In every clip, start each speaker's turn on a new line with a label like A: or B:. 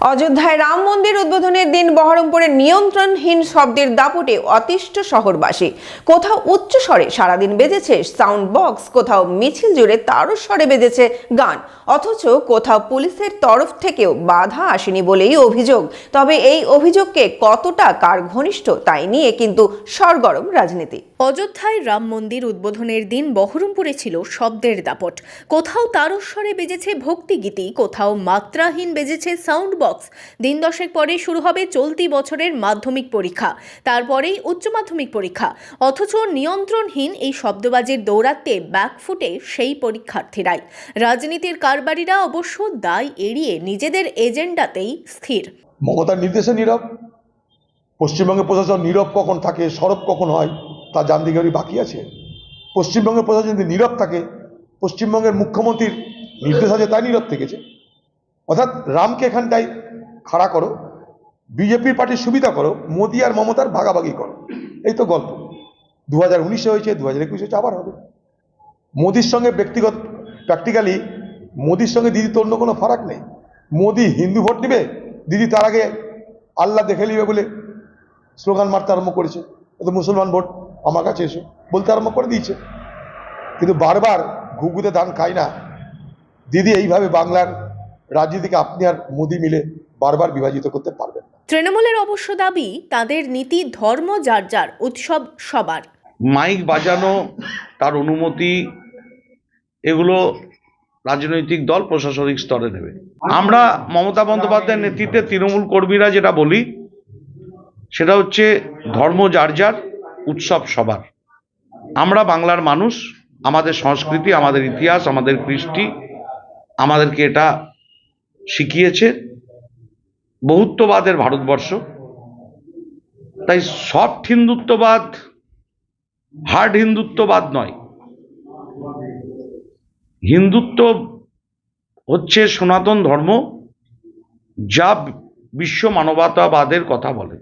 A: অযোধ্যায় রাম মন্দির উদ্বোধনের দিন বহরমপুরে নিয়ন্ত্রণহীন শব্দের দাপটে অতিষ্ঠ শহরবাসী। কোথাও উচ্চ স্বরে সারাদিন বেজেছে সাউন্ড বক্স কোথাও মিছিল জুড়ে তারও স্বরে বেজেছে গান। অথচ কোথাও পুলিশের তরফ থেকেও বাধা আসেনি বলেই অভিযোগ। তবে এই অভিযোগকে কতটা কার ঘনিষ্ঠ তাই নিয়ে কিন্তু সরগরম রাজনীতি।
B: অযোধ্যায় রাম মন্দির উদ্বোধনের দিন বহরমপুরে ছিল শব্দের দাপট। কোথাও তারস্বরে বেজেছে ভক্তিগীতি, কোথাও মাত্রাহীন বেজেছে সাউন্ড বক্স দিন দশেক পরে শুরু হবে চলতি বছরের মাধ্যমিক পরীক্ষা, তারপরেই উচ্চ মাধ্যমিক পরীক্ষা। অথচ নিয়ন্ত্রণহীন এই শব্দবাজির দৌরাত্মে ব্যাকফুটে সেই পরীক্ষার্থীরাই। রাজনীতির কারবারিরা অবশ্য দায় এড়িয়ে নিজেদের এজেন্ডাতেই স্থির।
C: মমতার নির্দেশে নীরব। পশ্চিমবঙ্গের প্রশাসন নীরব কখন থাকে, সরব কখন হয়, তা জানতে গেলে বাকি আছে। পশ্চিমবঙ্গের প্রশাসন যদি নীরব থাকে, পশ্চিমবঙ্গের মুখ্যমন্ত্রীর নির্দেশ আছে, তাই নীরব থেকেছে। অর্থাৎ রামকে এখানটায় খাড়া করো, বিজেপির পার্টির সুবিধা করো, মোদী আর মমতার ভাগাভাগি করো। এই তো গল্প। দু হাজার উনিশে হয়েছে দু হাজার একুশে আবার হবে। মোদির সঙ্গে ব্যক্তিগত প্র্যাকটিক্যালি মোদির সঙ্গে দিদি তো অন্য কোনো ফারাক নেই। মোদি হিন্দু ভোট নেবে, দিদি তার আগে আল্লাহ দেখে নিবে বলে স্লোগান মারতে আরম্ভ করেছে। ও তো মুসলমান ভোট, আমার কাছে এসো বলতে আরম্ভ করে দিয়েছে। কিন্তু বারবার ঘুঘুতে ধান খায় না। দিদি এইভাবে বাংলার রাজনীতিকে আপনি আর মোদি মিলে বারবার বিভাজিত করতে পারবেন না।
B: তৃণমূলের অবশ্য দাবি তাদের নীতি ধর্ম যার যার উৎসব সবার।
D: মাইক বাজানো তার অনুমতি এগুলো রাজনৈতিক দল প্রশাসনিক স্তরে নেবে। আমরা মমতা বন্দ্যোপাধ্যায়ের নেতৃত্বে তৃণমূল কর্মীরা যেটা বলি সেটা হচ্ছে ধর্ম যার যার উৎসব সবার। আমরা বাংলার মানুষ আমাদের সংস্কৃতি আমাদের ইতিহাস আমাদের কৃষ্টি আমাদেরকে এটা শিখিয়েছে বহুত্ববাদের ভারতবর্ষ। তাই সফট হিন্দুত্ববাদ হার্ড হিন্দুত্ববাদ নয়। হিন্দুত্ব হচ্ছে সনাতন ধর্ম, যা বিশ্ব মানবতাবাদের কথা বলে।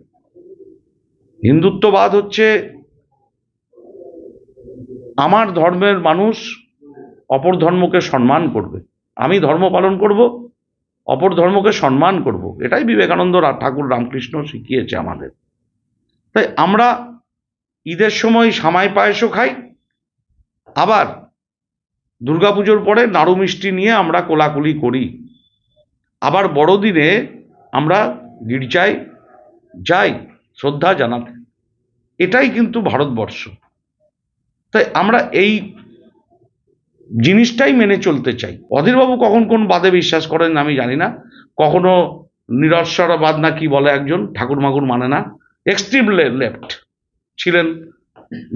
D: হিন্দুত্ববাদ হচ্ছে আমার ধর্মের মানুষ অপর ধর্মকে সম্মান করবে। আমি ধর্ম পালন করব অপর ধর্মকে সম্মান করব। এটাই বিবেকানন্দ ঠাকুর রামকৃষ্ণ শিখিয়েছে আমাদের। তাই আমরা ঈদের সময় সামাই পায়েসও খাই, আবার দুর্গাপুজোর পরে নাড়ু মিষ্টি নিয়ে আমরা কোলাকুলি করি। আবার বড়দিনে আমরা গির্জায় যাই, শ্রদ্ধা জানাতে। এটাই কিন্তু ভারতবর্ষ। তাই আমরা এই জিনিসটাই মেনে চলতে চাই। অধীরবাবু কখন কোন বাদে বিশ্বাস করেন আমি জানি না। কখনো নিরস্বরবাদ না কি বলে একজন ঠাকুর মাগুর মানে না। এক্সট্রিম লেফট ছিলেন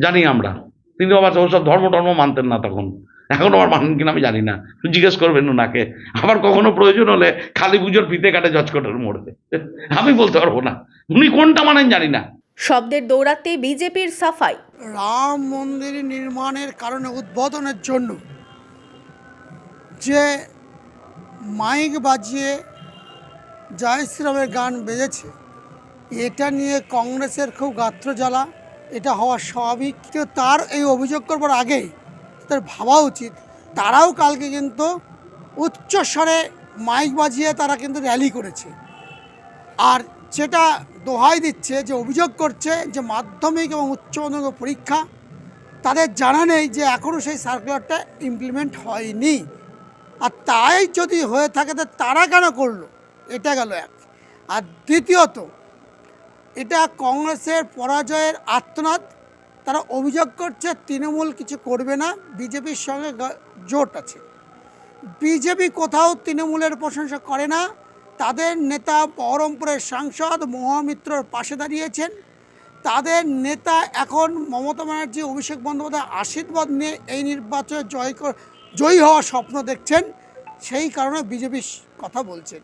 D: জানি আমরা। তিনি আবার ওসব ধর্ম টর্ম মানতেন না তখন। এখন আবার মানেন কিনা আমি জানি না। জিজ্ঞেস করবেন ওনাকে। আবার কখনো প্রয়োজন হলে খালি পুজোর ফিতে কাটে জজকোটের মোড়ে। আমি বলতে পারব না। উনি কোনটা মানেন জানি না।
B: শব্দের দৌড়াতে বিজেপির সাফাই।
E: রাম মন্দির নির্মাণের কারণে উদ্বোধনের জন্য যে মাইক বাজিয়ে জয় শ্রীরামের গান বেজেছে, এটা নিয়ে কংগ্রেসের খুব গাত্র জ্বালা এটা হওয়া স্বাভাবিক। কিন্তু তার এই অভিযোগ করবার আগেই তাদের ভাবা উচিত। তারাও কালকে কিন্তু উচ্চস্বরে মাইক বাজিয়ে তারা কিন্তু র্যালি করেছে। আর যেটা দোহাই দিচ্ছে, যে অভিযোগ করছে যে মাধ্যমিক এবং উচ্চ মাধ্যমিক পরীক্ষা, তাদের জানা নেই যে এখনও সেই সার্কুলারটা ইমপ্লিমেন্ট হয়নি। আর তাই যদি হয়ে থাকে, তো তারা কেন করল? এটা গেল এক। আর দ্বিতীয়ত, এটা কংগ্রেসের পরাজয়ের আত্মনাদ তারা অভিযোগ করছে, তৃণমূল কিছু করবে না, বিজেপির সঙ্গে জোট আছে। বিজেপি কোথাও তৃণমূলের প্রশংসা করে না। তাদের নেতা বহরমপুরের সাংসদ মহামিত্রর পাশে দাঁড়িয়েছেন। তাদের নেতা এখন মমতা ব্যানার্জি, অভিষেক বন্দ্যোপাধ্যায় আশীর্বাদ নিয়ে এই নির্বাচনে জয় জয়ী হওয়ার স্বপ্ন দেখছেন সেই কারণে বিজেপির কথা বলছেন।